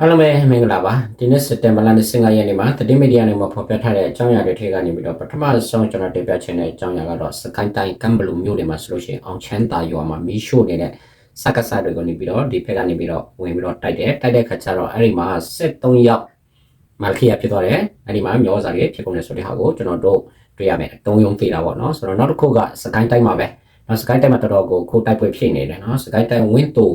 အားလုံးပဲမင်္ဂလာပါဒီနေ့စက်တင်ဘာလ25ရက်နေ့မှာသတင်းမီဒီယာတွေမှာဖော်ပြထားတဲ့အကြောင်းအရာတွေထဲကနေပြီးတော့ပထမဆုံးကျွန်တော်တင်ပြချင်တဲ့အကြောင်းအရာကတော့စကိုင်းတိုင်းကမ်ဘလူးမြို့တွေမှာဆိုလို့ရှိရင်အောင်ချမ်းသာရွာမှာမီးရှို့နေတဲ့စက္ကစတွေကနေပြီးတော့ဒီဖက်ကနေပြီးတော့ဝင်ပြီးတော့တိုက်တယ်တိုက်တဲ့ခါကျတော့အဲ့ဒီမှာ73ယောက်မာလီယာဖြစ်သွားတယ်အဲ့ဒီမှာမျောစာတွေဖြစ်ကုန်တယ်ဆိုတဲ့ဟာကိုကျွန်တော်တို့တွေ့ရမယ်အတုံးယုံသေးတာပေါ့နော်ဆိုတော့နောက်တစ်ခုကစကိုင်းတိုင်းမှာပဲနော်စကိုင်းတိုင်းမှာတော်တော်ကိုခိုးတိုက်ပွဲဖြစ်နေတယ်နော်စကိုင်းတိုင်းဝင်းတူ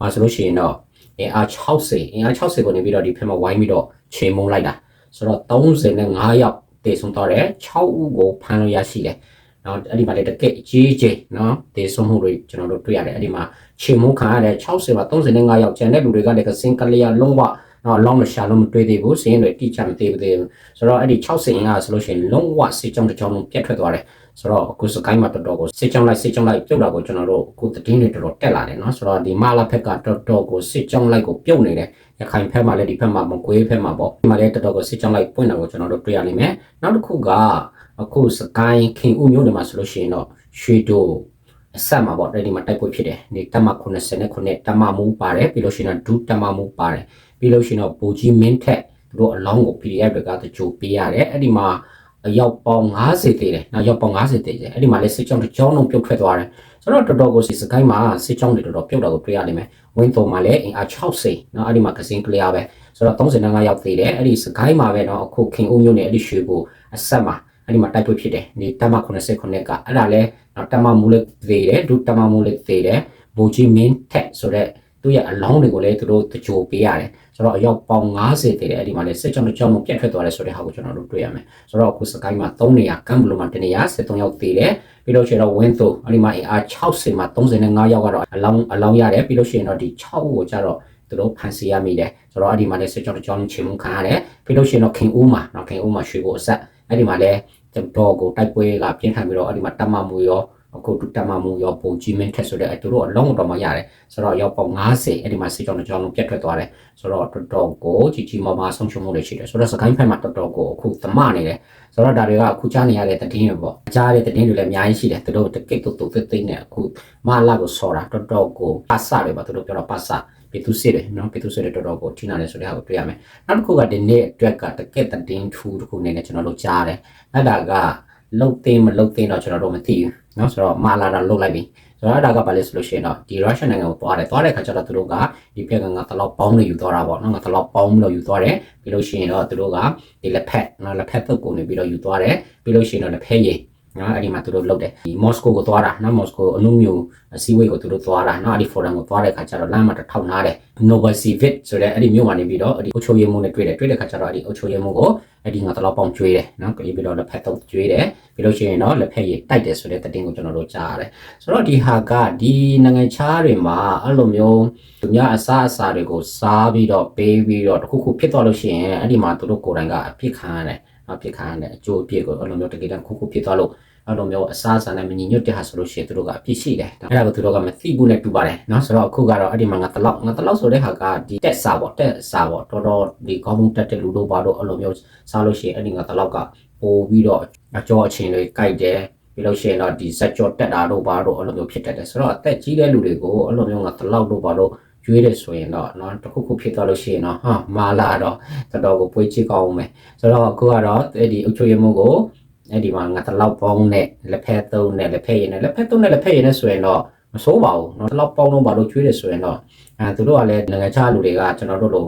မှာဆိုလို့ရှိရင်တော့ အင်အား60အင်အား60ကိုနေပြီးတော့ဒီဖက်မှာဝိုင်းပြီးတော့ခြေမုံလိုက်တာဆိုတော့35ယောက်တည်ဆုံးတော့တယ်6ဦးကိုဖမ်းလို့ရရှိတယ်နော်အဲ့ဒီမှာလည်းတကက်အကြီးကြီးနော်တည်ဆုံးမှုတွေကျွန်တော်တို့တွေ့ရတယ်အဲ့ဒီမှာခြေမုံခံရတဲ့60မှာ35ယောက်ကျန်တဲ့လူတွေကလည်းကစင်ကလေးရလုံးဝနော်လောင်းမရှာလို့မတွေ့သေးဘူးစင်းတွေတိကျမသေးဘူးသေးဘူးဆိုတော့အဲ့ဒီ60အင်အားဆိုလို့ရှိရင်လုံးဝစစ်ကြောင်းတစ်ကြောင်းလုံးပြတ်ထွက်သွားတယ် ဆိုတော့အခုစကိုင်းမှာတော်တော်ကိုစစ်ကြောင်းလိုက်စစ်ကြောင်းလိုက်ပြုတ်တာကိုကျွန်တော်တို့အခုသတင်းတွေတော်တော်တက်လာတယ်နော်ဆိုတော့ဒီမာလာဖက်ကတော်တော်ကိုစစ်ကြောင်းလိုက်ကိုပြုတ်နေတယ်ရခိုင်ဖက်မှာလည်းဒီဖက်မှာမကွေးဖက်မှာပေါ့ဒီမှာလည်းတော်တော်ကိုစစ်ကြောင်းလိုက်ပွင့်တာကိုကျွန်တော်တို့တွေ့ရနိုင်မယ်နောက်တစ်ခုကအခုစကိုင်းခင်ဦးမျိုးတွေမှာဆိုလို့ရှိရင်တော့ရွှေတိုအဆက်မှာပေါ့ဒီမှာတိုက်ပွဲဖြစ်တယ်ဒီတမ89တမမူပါတယ်ပြီးလို့ရှိရင်တော့ဒူးတမမူပါတယ်ပြီးလို့ရှိရင်တော့ဘူကြီးမင်းထက်သူတို့အလောင်းကို PDF တွေကတကြိုပေးရတယ်အဲ့ဒီမှာအ ရောက်ပေါင်း90တည်တယ်နောက်ရောက်ပေါင်း90တည်တယ်အဲ့ဒီမှာလည်းစစ်ကြောင်းတစ်ကြောင်းလုံးပြုတ်ထွက်သွားတယ်ဆိုတော့တော်တော်ကိုစစ်စကိုင်းမှာစစ်ကြောင်းတွေတော်တော်ပြုတ်တာကိုတွေ့ရလိမ့်မယ်ဝင်းတုံမှာလည်းအင်အား60နော်အဲ့ဒီမှာကစင်ကလျာပဲဆိုတော့35ရောက်သေးတယ်အဲ့ဒီစကိုင်းမှာပဲနော်အခုခင်ဦးမျိုးနဲ့အဲ့ဒီရွှေကိုအဆက်မှာအဲ့ဒီမှာတိုက်ပွဲဖြစ်တယ်ဒီတမ89ကအဲ့ဒါလည်းနော်တမမူလေးသေးတယ်ဒုတမမူလေးသေးတယ်ဘူကြီးမင်းထက်ဆိုတော့ သူရဲ့အလောင်းတွေကိုလည်းသူတို့တကြိုပေးရတယ်ဆိုတော့အယောက်ပေါင်း90တည်တယ်အဲ့ဒီမှာလည်းစစ်ကြောင်းတစ်ကြောင်းလုံးပြတ်ထွက်သွားတယ်ဆိုတဲ့ဟာကိုကျွန်တော်တို့တွေ့ရမယ်ဆိုတော့အခုစကိုင်းမှာ3နေရာကမ်ဘလူမှာ1နေရာ73ယောက်တည်တယ်ပြီးလို့ရှိရင်တော့ဝင်းသိုအဲ့ဒီမှာအား60မှာ35ယောက်ကတော့အလောင်းအလောင်းရတယ်ပြီးလို့ရှိရင်တော့ဒီ6ကိုကျတော့သူတို့ဖန်စီရမိတယ်ဆိုတော့အဲ့ဒီမှာလည်းစစ်ကြောင်းတစ်ကြောင်းလုံးချိန်မှုခံရတယ်ပြီးလို့ရှိရင်တော့ခင်ဦးမှာနော်ခင်ဦးမှာရွှေကိုအဆက်အဲ့ဒီမှာလည်းတော့ကိုတိုက်ပွဲကပြင်းထန်ပြီးတော့အဲ့ဒီမှာတမမှုရော အခုဒုတမမှုရောပုံကြီးမင်းထက်ဆိုတဲ့အဲသူတို့အလုံးတော်မှရတယ်ဆိုတော့ရောက်ပေါင်း90အဲ့ဒီမှာစစ်ကြောင်းတစ်ကြောင်းလုံးပြတ်ထွက်သွားတယ်ဆိုတော့တော်တော်ကိုကြီးကြီးမားမားဆုံးရှုံးမှုတွေရှိတယ်ဆိုတော့စကိုင်းဖက်မှာတော်တော်ကိုအခုသမနေတယ်ဆိုတော့ဒါတွေကအခုကြားနေရတဲ့သတင်းတွေပေါ့ကြားတဲ့သတင်းတွေလည်းအများကြီးရှိတယ်သူတို့တကိတ်တူတူသိသိနဲ့အခုမလာကိုဆော်တာတော်တော်ကိုပတ်စတွေပါသူတို့ပြောတော့ပတ်စပေသူစစ်တယ်နော်ပေသူစစ်တယ်တော်တော်ကိုထိနာတယ်ဆိုတဲ့ဟာကိုတွေ့ရမယ်နောက်တစ်ခုကဒီနေ့အတွက်ကတကက်တင်းထူတစ်ခုနေနဲ့ကျွန်တော်တို့ကြားတယ်အဲ့ဒါက လုတ်သိမ်းမလုတ်သိမ်းတော့ကျွန်တော်တို့မသိဘူးเนาะဆိုတော့မာလာတာလုတ်လိုက်ပြီဆိုတော့အဲ့ဒါကဘာလဲဆိုလို့ရှိရင်တော့ဒီ Russian နိုင်ငံကိုသွားတယ်သွားတဲ့ခါကျတော့သူတို့ကဒီဘက်ကငါတလောက်ပေါင်းလို့ယူသွားတာပေါ့နော်ငါတလောက်ပေါင်းလို့ယူသွားတယ်ပြီးလို့ရှိရင်တော့သူတို့ကဒီလက်ဖက်နော်လက်ဖက်တုပ်ကုန်နေပြီးတော့ယူသွားတယ်ပြီးလို့ရှိရင်တော့လက်ဖက်ရည် နော်အဲ့ဒီမှာသူတို့လုတ်တယ်ဒီမော်စကိုကိုသွားတာနော်မော်စကိုအနုမျိုးအစည်းအဝေးကိုသူတို့သွားတာနော်အဲ့ဒီ forum ကိုသွားတဲ့ခါကျတော့လမ်းမှာတစ်ထောက်နားတယ် Novosibirsk ဆိုတဲ့အဲ့ဒီမြို့မှာနေပြီးတော့အဲ့ဒီအချိုရည်မှုနဲ့တွေ့တယ်တွေ့တဲ့ခါကျတော့အဲ့ဒီအချိုရည်မှုကိုအဲ့ဒီငါတလောက်ပေါင်းကျွေးတယ်နော်ပြီးတော့လက်ဖက်တုပ်ကျွေးတယ်ပြီးလို့ရှိရင်တော့လက်ဖက်ရည်တိုက်တယ်ဆိုတဲ့တည်င်းကိုကျွန်တော်တို့ကြားရတယ်ဆိုတော့ဒီဟာကဒီနိုင်ငံခြားတွေမှာအဲ့လိုမျိုးသူများအစားအစာတွေကိုစားပြီးတော့ပေးပြီးတော့တခုခုဖြစ်သွားလို့ရှိရင်အဲ့ဒီမှာသူတို့ကိုယ်တိုင်ကအပြစ်ခံရတယ် အပြစ်ခံရတယ်အကျိုးအပြစ်ကိုအဲ့လိုမျိုးတကယ်တမ်းခုခုဖြစ်သွားလို့အဲ့လိုမျိုးအစားအစာနဲ့မညီညွတ်တဲ့ဟာဆိုလို့ရှိရင်သူတို့ကအပြစ်ရှိတယ်အဲ့ဒါကိုသူတို့ကမသိဘူးနဲ့တူပါတယ်เนาะဆိုတော့အခုကတော့အဲ့ဒီမှာငါတလောက်ငါတလောက်ဆိုတဲ့ဟာကဒီတက်စာပေါ့တက်စာပေါ့တော်တော်ဒီကောင်းမှုတက်တဲ့လူတို့ဘာလို့အဲ့လိုမျိုးစားလို့ရှိရင်အဲ့ဒီငါတလောက်ကပို့ပြီးတော့အကျော်အချင်းတွေကြိုက်တယ်ပြီးလို့ရှိရင်တော့ဒီစက်ကြောတက်တာတို့ဘာတို့အဲ့လိုမျိုးဖြစ်တတ်တယ်ဆိုတော့အသက်ကြီးတဲ့လူတွေကိုအဲ့လိုမျိုးငါတလောက်တို့ဘာလို့ ရွေးတယ်ဆိုရင်တော့เนาะတခုခုဖြစ်သွားလို့ရှိရင်တော့ဟာမာလာတော့တော်တော်ကိုပွေးချကောင်းမယ်ဆိုတော့အခုကတော့အဲ့ဒီအချိုရမှုကိုအဲ့ဒီမှာငါတလောက်ပေါင်းနဲ့လက်ဖက်သုံးနဲ့လက်ဖက်ရည်နဲ့လက်ဖက်သုံးနဲ့လက်ဖက်ရည်နဲ့ဆိုရင်တော့မစိုးပါဘူးเนาะတလောက်ပေါင်းတော့ဘာလို့ကျွေးတယ်ဆိုရင်တော့အဲသူတို့ကလည်းနိုင်ငံခြားလူတွေကကျွန်တော်တို့လို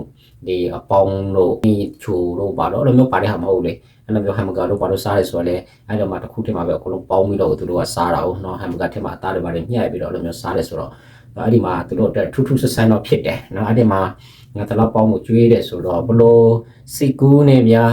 ဒီအပေါင်းတို့ဒီချိုတို့ဘာလို့အဲ့လိုမျိုးပါတဲ့ဟာမဟုတ်လေအဲ့လိုမျိုးဟမ်ဘဂါတို့ဘာလို့စားရဲဆိုတော့လေအဲ့တော့မှတစ်ခုတည်းမှာပဲအကုန်လုံးပေါင်းပြီးတော့သူတို့ကစားတာဟုတ်เนาะဟမ်ဘဂါထဲမှာအသားတွေပါတယ်ညှက်ပြီးတော့အဲ့လိုမျိုးစားရဲဆိုတော့ အဲ့ဒီမှာသူတို့အတွက်ထူးထူးဆန်းဆန်းတော့ဖြစ်တယ်နော်အဲ့ဒီမှာငါတလောက်ပေါင်းမှုကျွေးတယ်ဆိုတော့ဘလို့စိတ်ကူးနေများ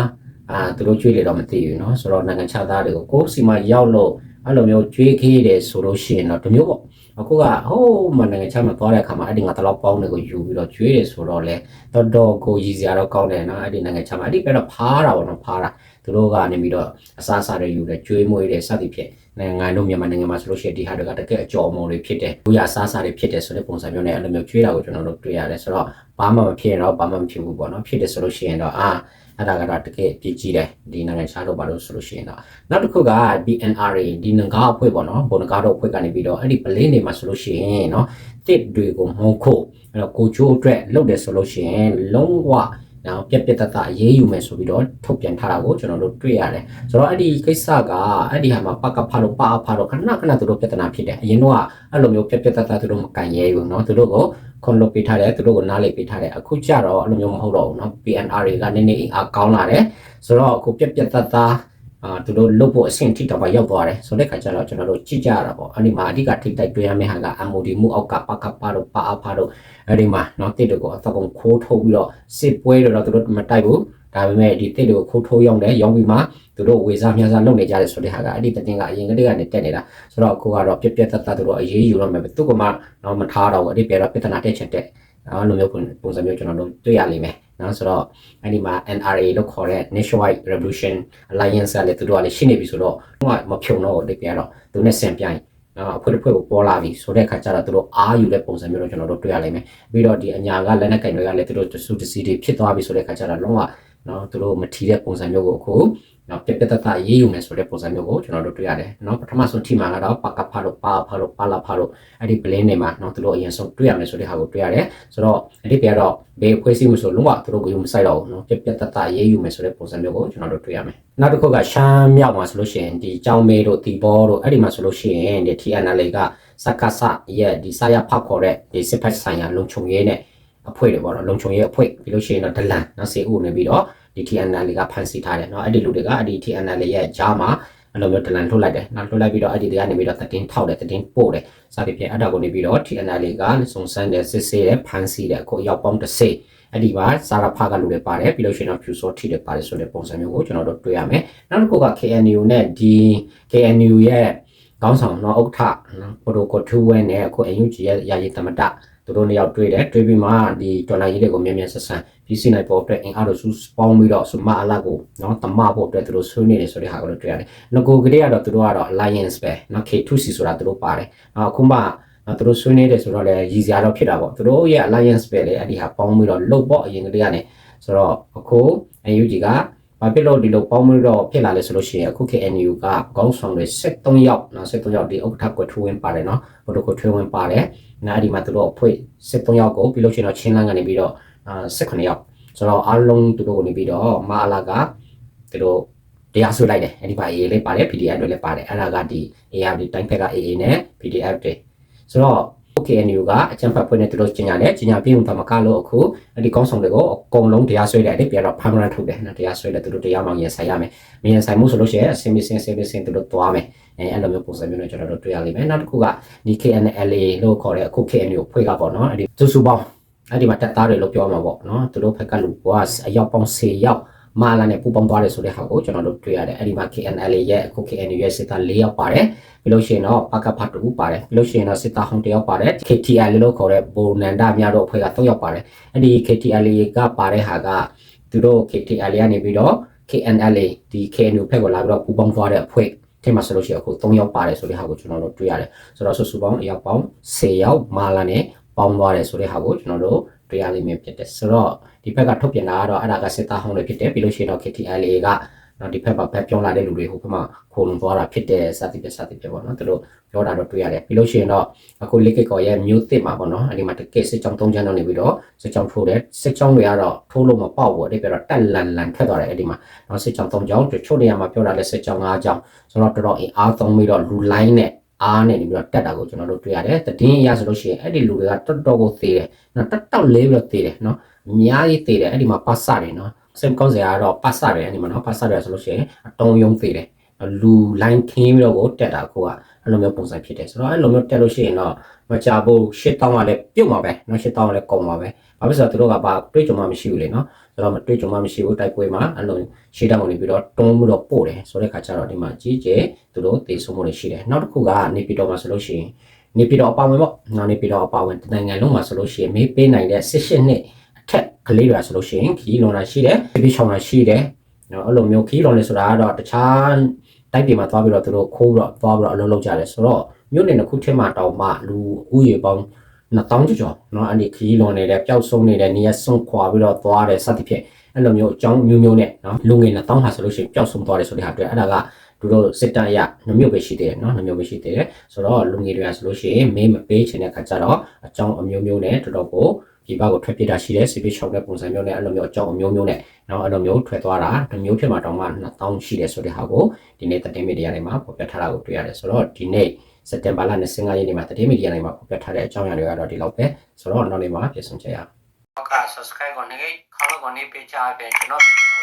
အာသူတို့ကျွေးလေတော့မသိဘူးနော်ဆိုတော့နိုင်ငံခြားသားတွေကိုကိုယ်စီမှာရောက်လို့အဲ့လိုမျိုးကျွေးခေးတယ်ဆိုလို့ရှိရင်တော့ဒီမျိုးပေါ့ အခုကဟိုးမနိုင်ငံခြားမှာသွားတဲ့အခါမှာအဲ့ဒီငါတလောက်ပေါင်းတွေကိုယူပြီးတော့ကျွေးတယ်ဆိုတော့လေတော်တော်ကိုရည်စရာတော့ကောင်းတယ်နော်အဲ့ဒီနိုင်ငံခြားမှာအဲ့ဒီပဲတော့ဖားတာပေါ့နော်ဖားတာသူတို့ကနေပြီးတော့အစားအစာတွေယူတယ်ကျွေးမွေးတယ်စသဖြင့်နိုင်ငံတို့မြန်မာနိုင်ငံမှာဆိုလို့ရှိရင်ဒီဟာတွေကတကယ်အကျော်မော်တွေဖြစ်တယ်။ဘူးရစားစားတွေဖြစ်တယ်ဆိုတဲ့ပုံစံမျိုးနဲ့အဲ့လိုမျိုးကျွေးတာကိုကျွန်တော်တို့တွေ့ရတယ်ဆိုတော့ဘာမှမဖြစ်ရင်တော့ဘာမှမဖြစ်ဘူးပေါ့နော်။ဖြစ်တယ်ဆိုလို့ရှိရင်တော့အာ အဲ့ဒါကတော့တကယ်ပြည့်ကြည့်တယ်ဒီနိုင်ငံခြားတို့ဘာလို့ဆိုလို့ရှိရင်တော့နောက်တစ်ခုက BNRA ဒီနဂါအဖွဲ့ပေါ့နော်ဘုံနဂါတို့အဖွဲ့ကနေပြီးတော့အဲ့ဒီပလင်းတွေမှာဆိုလို့ရှိရင်နော်တစ်တွေကိုမုံခို့အဲ့တော့ကိုချိုးအတွက်လုပ်တယ်ဆိုလို့ရှိရင်လုံးဝ နော်ပြက်ပြက်တတအရေးယူမယ်ဆိုပြီးတော့ထုတ်ပြန်ထားတာကိုကျွန်တော်တို့တွေ့ရတယ်ဆိုတော့အဲ့ဒီကိစ္စကအဲ့ဒီဟာမှာပကဖာလို့ပါဖာလို့ခဏခဏသူတို့ပြဿနာဖြစ်တယ်အရင်တော့အဲ့လိုမျိုးပြက်ပြက်တတသူတို့မကန်ရဲဘူးနော်သူတို့ကိုခွန်လုပ်ပေးထားတယ်သူတို့ကိုနားလေပေးထားတယ်အခုကျတော့အဲ့လိုမျိုးမဟုတ်တော့ဘူးနော် PNR တွေကနည်းနည်းအားကောင်းလာတယ်ဆိုတော့အခုပြက်ပြက်တတ အာသူတို့လုတ်ဖို့အဆင့်ထိတော့ပါရောက်သွားတယ်ဆိုတဲ့ခါကျတော့ကျွန်တော်တို့ကြည့်ကြရတာပေါ့အဲ့ဒီမှာအဓိကထိတိုက်တွေ့ရမယ့်ဟာက MOD မှုအောက်ကပကပလို့ပါအဖာလို့အဲ့ဒီမှာနော်တစ်တကိုအသကောင်ခိုးထုတ်ပြီးတော့စစ်ပွဲတော့သူတို့မတိုက်ဘူးဒါပေမဲ့ဒီတစ်တွေကိုခိုးထုတ်ရောက်တယ်ရောက်ပြီးမှသူတို့ဝေစားမြားစားလုပ်နေကြတယ်ဆိုတဲ့ဟာကအဲ့ဒီတင်ကအရင်ကတည်းကနေတက်နေတာဆိုတော့အခုကတော့ပြက်ပြက်တတ်တတ်သူတို့အရေးယူတော့မယ်သူကမှတော့မထားတော့ဘူးအဲ့ဒီပြတော့ပြဿနာတက်ချက်တက်နော်လိုမျိုးပုံစံမျိုးကျွန်တော်တို့တွေ့ရလိမ့်မယ် နော်ဆိုတော့အဲ့ဒီမှာ NRA လို့ခေါ်တဲ့ Nationwide Revolution Alliance ကလည်းသူတို့ကလည်းရှိနေပြီဆိုတော့ဟိုကမဖြုံတော့ဒီပြတော့သူနဲ့ဆင်ပြိုင်နော်အဖွဲ့တစ်ဖွဲ့ကိုပေါ်လာပြီဆိုတဲ့အခါကျတော့သူတို့အားယူတဲ့ပုံစံမျိုးတော့ကျွန်တော်တို့တွေ့ရလိမ့်မယ်ပြီးတော့ဒီအညာကလက်နက်ကင်တွေကလည်းသူတို့တဆူတစီတွေဖြစ်သွားပြီဆိုတဲ့အခါကျတော့လုံးဝနော်သူတို့မထီတဲ့ပုံစံမျိုးကိုအခု နော်ပြပြတတရေးယူမယ်ဆိုတဲ့ပုံစံမျိုးကိုကျွန်တော်တို့တွေ့ရတယ်နော်ပထမဆုံးထိမှာကတော့ပကဖာလို့ပါဖာလို့ပါလာဖာလို့အဲ့ဒီ blend တွေမှာနော်သူတို့အရင်ဆုံးတွေ့ရမယ်ဆိုတဲ့ဟာကိုတွေ့ရတယ်ဆိုတော့အဲ့ဒီပြတော့ဘေးခွဲစီမှုဆိုလုံးဝသူတို့ကိုယူမဆိုင်တော့ဘူးနော်ပြပြတတရေးယူမယ်ဆိုတဲ့ပုံစံမျိုးကိုကျွန်တော်တို့တွေ့ရမယ်နောက်တစ်ခုကရှမ်းမြောက်မှာဆိုလို့ရှိရင်ဒီကြောင်မေတို့တီဘောတို့အဲ့ဒီမှာဆိုလို့ရှိရင်ဒီ TNL ကစက္ကစရဲ့ဒီစာရဖောက်ခေါ်တဲ့ဒီစစ်ဖက်ဆိုင်ရာလုံခြုံရေးနဲ့အဖွဲ့တွေပေါ့နော်လုံခြုံရေးအဖွဲ့ပြီးလို့ရှိရင်တော့ဒလန်နော်စေဦးနေပြီးတော့ ဒီ TNL ကဖန်ဆီးထားတယ်เนาะအဲ့ဒီလူတွေကအဲ့ဒီ TNL ရဲ့ကြားမှာအဲ့လိုမျိုးတလန်ထုတ်လိုက်တယ်နောက်ထုတ်လိုက်ပြီးတော့အဲ့ဒီတွေကနေပြီးတော့တတင်ထောက်တယ်တတင်ပို့တယ်စသဖြင့်အဲ့ဒါကိုနေပြီးတော့ TNL ကစုံစမ်းတယ်စစ်ဆေးတယ်ဖန်ဆီးတယ်အခုရောက်ပေါင်းတစ်စိအဲ့ဒီမှာစာရဖာကလူတွေပါတယ်ပြီးလို့ရှိရင်တော့ Pew Sort ထိတယ်ပါတယ်ဆိုတဲ့ပုံစံမျိုးကိုကျွန်တော်တို့တွေ့ရမယ်နောက်တစ်ခုက KNU နဲ့ဒီ KNU ရဲ့ကောင်းဆောင်တော့ဥက္ကဋ္ဌနော်ပရိုကိုထူဝဲနဲ့အခု UNG ရဲ့ယာယီသမတသူတို့နှစ်ယောက်တွေ့တယ်တွေ့ပြီးမှဒီဒေါ်လာကြီးတွေကိုမြန်မြန်ဆက်ဆံ ပြီးစီနိုင်ပေါ်အတွက်အင်အားတို့စုပေါင်းပြီးတော့စမအလာကိုနော်တမဖို့အတွက်သူတို့ဆွေးနွေးနေဆိုတဲ့ဟာကိုလည်းတွေ့ရတယ်။ငကိုကလေးကတော့သူတို့ကတော့ alliance ပဲနော် K2C ဆိုတာသူတို့ပါတယ်။အခုမှနော်သူတို့ဆွေးနွေးတယ်ဆိုတော့လည်းရည်စရာတော့ဖြစ်တာပေါ့။သူတို့ရဲ့ alliance ပဲလေအဲ့ဒီဟာပေါင်းပြီးတော့လုတ်ပေါ့အရင်ကတည်းကနေဆိုတော့အခု UNG ကဘာဖြစ်လို့ဒီလိုပေါင်းပြီးတော့ဖြစ်လာလဲဆိုလို့ရှိရင်အခု KNU ကခေါင်းဆောင်တွေ73ယောက်နော်73ယောက်ဒီဥက္ကဋ္ဌကိုထွေးဝင်ပါတယ်နော်ဘုဒ္ဓကိုထွေးဝင်ပါတယ်နားဒီမှာသူတို့အဖွဲ့73ယောက်ကိုပြီးလို့ရှိရင်တော့ချင်းလန်းကနေပြီးတော့အာ 18ယောက်ဆိုတော့အားလုံးသူတို့ကနေပြီးတော့မာအလာကသူတို့တရားဆွလိုက်တယ်အဲ့ဒီပါ AA လေးပါတယ် PDF တွေလည်းပါတယ်အဲ့ဒါကဒီ AR ဒီတိုင်းဖက်က AA နဲ့ PDF တွေဆိုတော့ KNU ကအချမ်းဖတ်ဖွင့်နေသူတို့ကျင်ညာတယ်ကျင်ညာပြီးရင်တမကလို့အခုအဲ့ဒီကောင်းဆောင်တွေကိုအကုန်လုံးတရားဆွဲတယ်အဲ့ဒီပြန်တော့ permanent ထုတ်တယ်နော်တရားဆွဲတယ်သူတို့တရားမှရင်ဆိုင်ရမယ်မရင်ဆိုင်မှုဆိုလို့ရှိရင်အစင်းမစင်းစင်းစင်းသူတို့သွားမယ်အဲအဲ့လိုမျိုးပုံစံမျိုးနဲ့ကျွန်တော်တို့တွေ့ရလိမ့်မယ်နောက်တစ်ခုကဒီ KNLA လို့ခေါ်တဲ့အခု KNU ဖွဲ့ကပေါ့နော်အဲ့ဒီစုစုပေါင်း အဲ့ဒီမှာတက်သားတွေလို့ပြောမှာပေါ့နော်သူတို့ဘက်ကလူကအယောက်ပေါင်း10ယောက်မာလာနဲ့ပူပေါင်းသွားတယ်ဆိုတဲ့ဟာကိုကျွန်တော်တို့တွေ့ရတယ်အဲ့ဒီမှာ KNLA ရဲ့အခု KNU ရဲ့စစ်သား၄ယောက်ပါတယ်ပြီးလို့ရှိရင်တော့ပကဖတ်တူပါတယ်ပြီးလို့ရှိရင်တော့စစ်သားဟောင်းတယောက်ပါတယ် KTL လို့ခေါ်တဲ့ဘိုနန္ဒမြတို့အဖွဲ့က၃ယောက်ပါတယ်အဲ့ဒီ KTL ကပါတဲ့ဟာကသူတို့ KTL ကနေပြီးတော့ KNLA ဒီ KNU ဖက်ကိုလာပြီးတော့ပူပေါင်းသွားတဲ့အဖွဲ့ထဲမှာဆိုလို့ရှိရင်အခု3ယောက်ပါတယ်ဆိုတဲ့ဟာကိုကျွန်တော်တို့တွေ့ရတယ်ဆိုတော့စုစုပေါင်းအယောက်ပေါင်း10ယောက်မာလာနဲ့ ပေါင်းသွားတယ်ဆိုတဲ့ဟာကိုကျွန်တော်တို့တွေ့ရလိမ့်မယ်ဖြစ်တယ်ဆိုတော့ဒီဘက်ကထုတ်ပြန်တာကတော့အဲ့ဒါကစစ်သားဟောင်းတွေဖြစ်တယ်ပြီးလို့ရှိရင်တော့ KTLA ကနော်ဒီဘက်မှာဘက်ပြောင်းလာတဲ့လူတွေဟိုဘက်မှာခိုးလုံသွားတာဖြစ်တယ်စသဖြင့်စသဖြင့်ပေါ့နော်သူတို့ပြောတာတော့တွေ့ရတယ်ပြီးလို့ရှိရင်တော့အခုလိကိကောရဲ့မျိုးတစ်မှာပေါ့နော်အဲ့ဒီမှာတကယ်စစ်ကြောင်း၃ချမ်းတော့နေပြီးတော့စစ်ကြောင်းထိုးတယ်စစ်ကြောင်းတွေကတော့ထိုးလို့မပေါက်ဘူးအဲ့ဒီပြတော့တက်လန်လန်ထွက်သွားတယ်အဲ့ဒီမှာနော်စစ်ကြောင်း၃ချောင်းတချို့နေရာမှာပြောတာလဲစစ်ကြောင်း၅ချောင်းဆိုတော့တော်တော်အင်အားသုံးပြီးတော့လူလိုင်းနဲ့ အားနဲ့နေပြီးတော့တက်တာကိုကျွန်တော်တို့တွေ့ရတယ်တည်င်းရဆိုလို့ရှိရင်အဲ့ဒီလူတွေကတော်တော်ကိုသေးတယ်နော်တက်တောက်လေးပြီးတော့သေးတယ်နော်အများကြီးသေးတယ်အဲ့ဒီမှာပတ်စတယ်နော်စင်ကောင်းစရာကတော့ပတ်စတယ်အဲ့ဒီမှာနော်ပတ်စတယ်ဆိုလို့ရှိရင်အတုံးယုံသေးတယ်လူ line ခင်းပြီးတော့ကိုတက်တာကိုကအဲ့လိုမျိုးပုံစံဖြစ်တယ်ဆိုတော့အဲ့လိုမျိုးတက်လို့ရှိရင်တော့မကြဘူးရှစ်တောင်းကလည်းပြုတ်မှာပဲနော်ရှစ်တောင်းကလည်းကုန်မှာပဲဘာဖြစ်လို့ဆိုတော့သူတို့ကဘာတွေးကြုံမှမရှိဘူးလေနော် ဆိုတော့မတွေးကြုံမှမရှိဘူးတိုက်ပွဲမှာအဲ့လိုရှေ့တောင်းကနေပြီးတော့တွန်းပြီးတော့ပို့တယ်ဆိုတဲ့ခါကျတော့ဒီမှာကြီးကျယ်သူတို့တေဆုံးမှုတွေရှိတယ်နောက်တစ်ခုကနေပြည်တော်မှာဆိုလို့ရှိရင်နေပြည်တော်အပါဝင်ပေါ့နော်နေပြည်တော်အပါဝင်နိုင်ငံလုံးမှာဆိုလို့ရှိရင်မေးပေးနိုင်တဲ့18နှစ်အထက်ကလေးတွေဆိုလို့ရှိရင်ခီးလွန်တာရှိတယ်ပြပြချောင်းတာရှိတယ်နော်အဲ့လိုမျိုးခီးလွန်နေဆိုတာကတော့တခြားတိုက်ပြည်မှာသွားပြီးတော့သူတို့ခိုးပြီးတော့သွားပြီးတော့အလုပ်လုပ်ကြတယ်ဆိုတော့မြို့နယ်တစ်ခုထဲမှာတောင်မှလူဦးရေပေါင်း 2000ကျော်ကျော်เนาะအဲ့ဒီခီးလွန်နေတဲ့ပျောက်ဆုံးနေတဲ့နေရာဆုံးခွာပြီးတော့သွားတယ်စသဖြင့်အဲ့လိုမျိုးအကြောင်းမျိုးမျိုးနဲ့เนาะလူငယ်2000ဟာဆိုလို့ရှိရင်ပျောက်ဆုံးသွားတယ်ဆိုတဲ့ဟာတွေ့အဲ့ဒါက သူတို့စစ်တပ်ရနှမျိုးပဲရှိသေးတယ်เนาะနှမျိုးပဲရှိသေးတယ်ဆိုတော့လူငယ်တွေကဆိုလို့ရှိရင်မေးမပေးချင်တဲ့ခါကျတော့အကြောင်းအမျိုးမျိုးနဲ့တော်တော်ကိုဒီဘက်ကိုထွက်ပြေးတာရှိတယ်စီပီရှောက်တဲ့ပုံစံမျိုးနဲ့အဲ့လိုမျိုးအကြောင်းအမျိုးမျိုးနဲ့เนาะအဲ့လိုမျိုးထွက်သွားတာတစ်မျိုးဖြစ်မှာတောင်မှ2000ရှိတယ်ဆိုတဲ့ဟာကိုဒီနေ့သတင်းမီဒီယာတွေမှာဖော်ပြထားတာကိုတွေ့ရတယ်ဆိုတော့ဒီနေ့ စက်တင်ဘာလ25ရက်နေ့မှာသတင်းမီဒီယာတွေမှာဖော်ပြထားတဲ့အကြောင်းအရာတွေကတော့ဒီလောက်ပဲဆိုတော့နောက်နေ့မှာပြန်ဆောင်ကြရအောင်ဟုတ်ကဲ့ subscribe ကိုနေခေါင်းကိုနေပေးချပေးကျွန်တော်ဗီဒီယို